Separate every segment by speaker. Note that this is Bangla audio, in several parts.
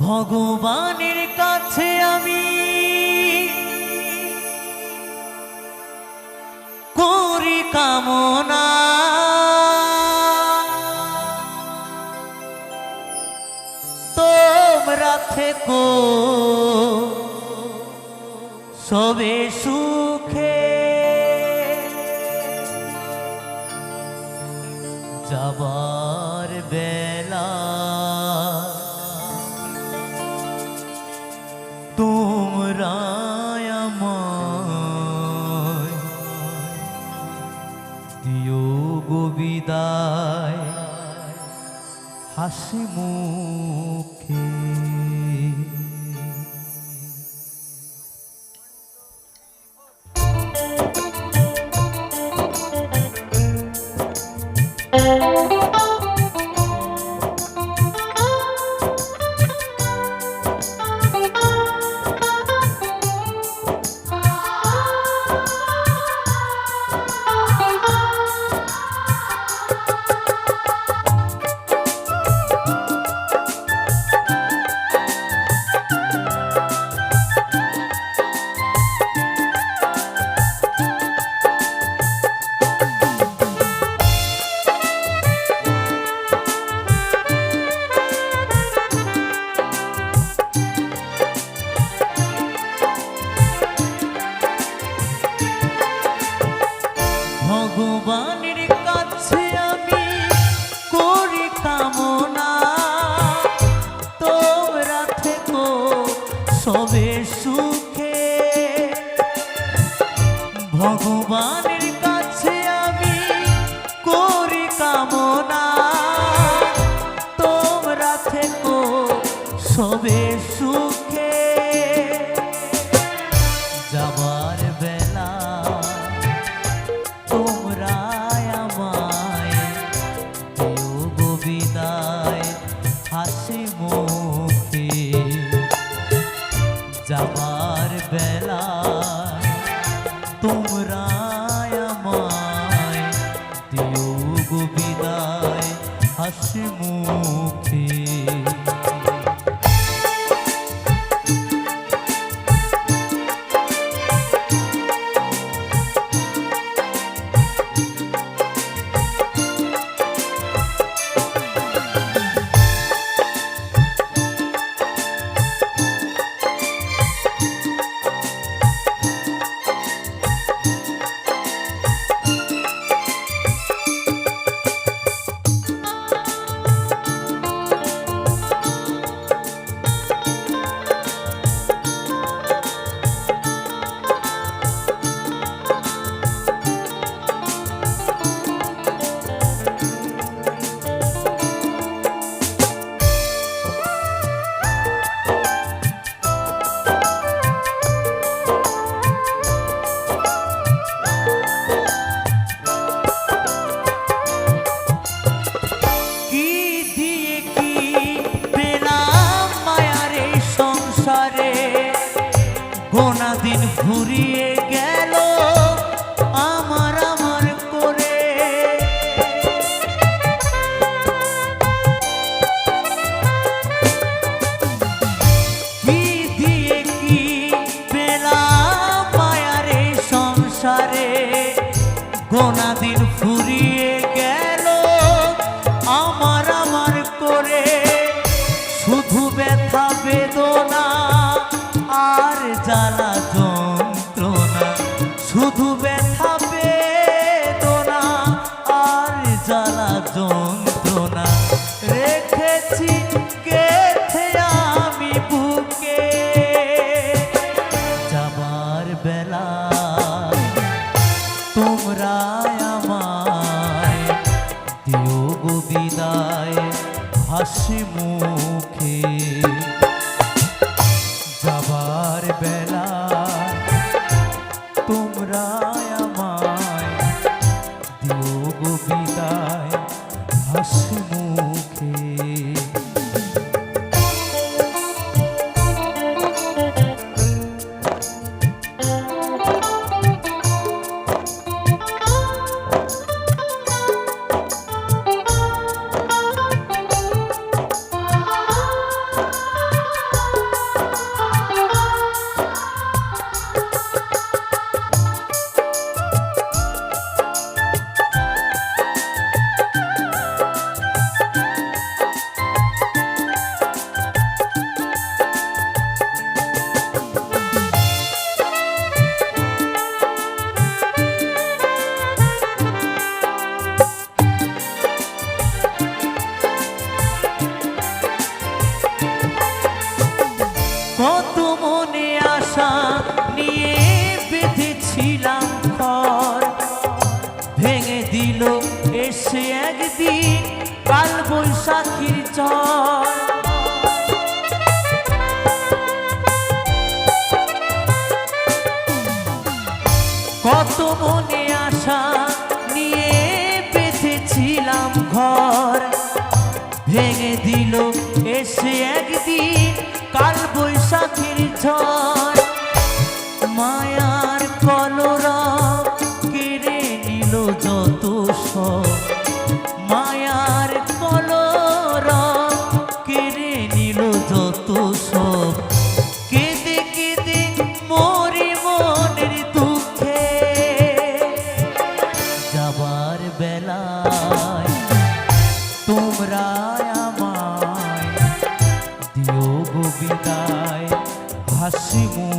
Speaker 1: ভগবানের কাছে আমি করি কামনা। তোমরা থেকো সবে সুখে। যাবার দিও গোবিদায় হাসি মুখে ভগবানের কাছে আমি করি কামনা। তোমরা থেকো সবে সুখে। ভগবানের কাছে আমি করি কামনা। তোমরা থেকো সবে সুখে যাবার গোনা দিন ফুরিয়ে গেল, আমার আমার করে। কি দিয়ে কি পেলাম মায়ার সংসারে? গোনা দিন মুখে। যাবার বেলা ঝড় মায়ার কলরা কেড়ে নিল যত মায়ার কলরা কেড়ে নিল যত সব। কেঁদে কেঁদে মরি মনের দুঃখে। যাবার বেলায় হাসি মুখে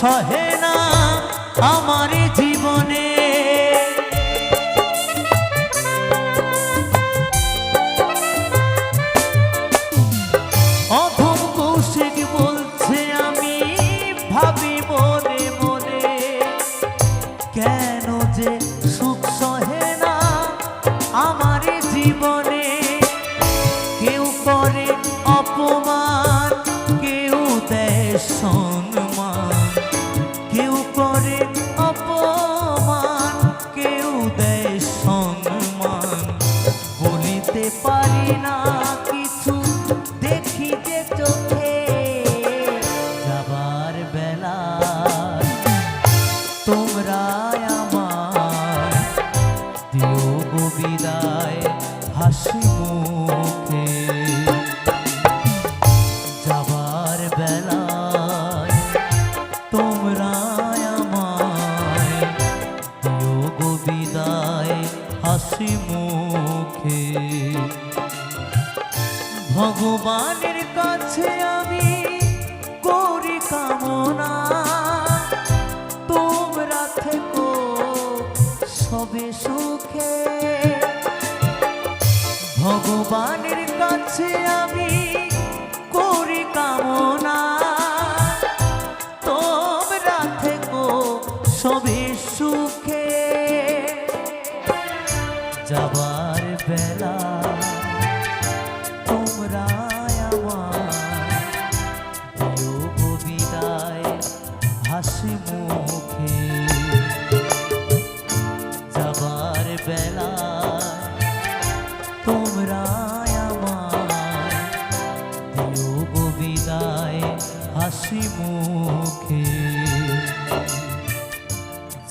Speaker 1: সহে না আমার জীবনে। অধম কৌশিক বলছে আমি, ভাবি মনে মনে, কেন যে সুখ সহে না আমার জীবনে। কেউ করে অপমান গো বিদায় হাসি মুখে। ভগবানের কাছে আমি করি কামনা, তোমরা থেকো সবে সুখে। ভগবানের কাছে আমি করি কামনা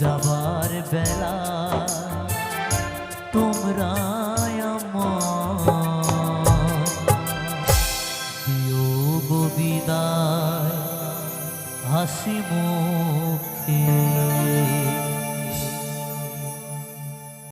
Speaker 1: যাবার বেলা তোমরা দিও গো বিদায় হাসি মুখে।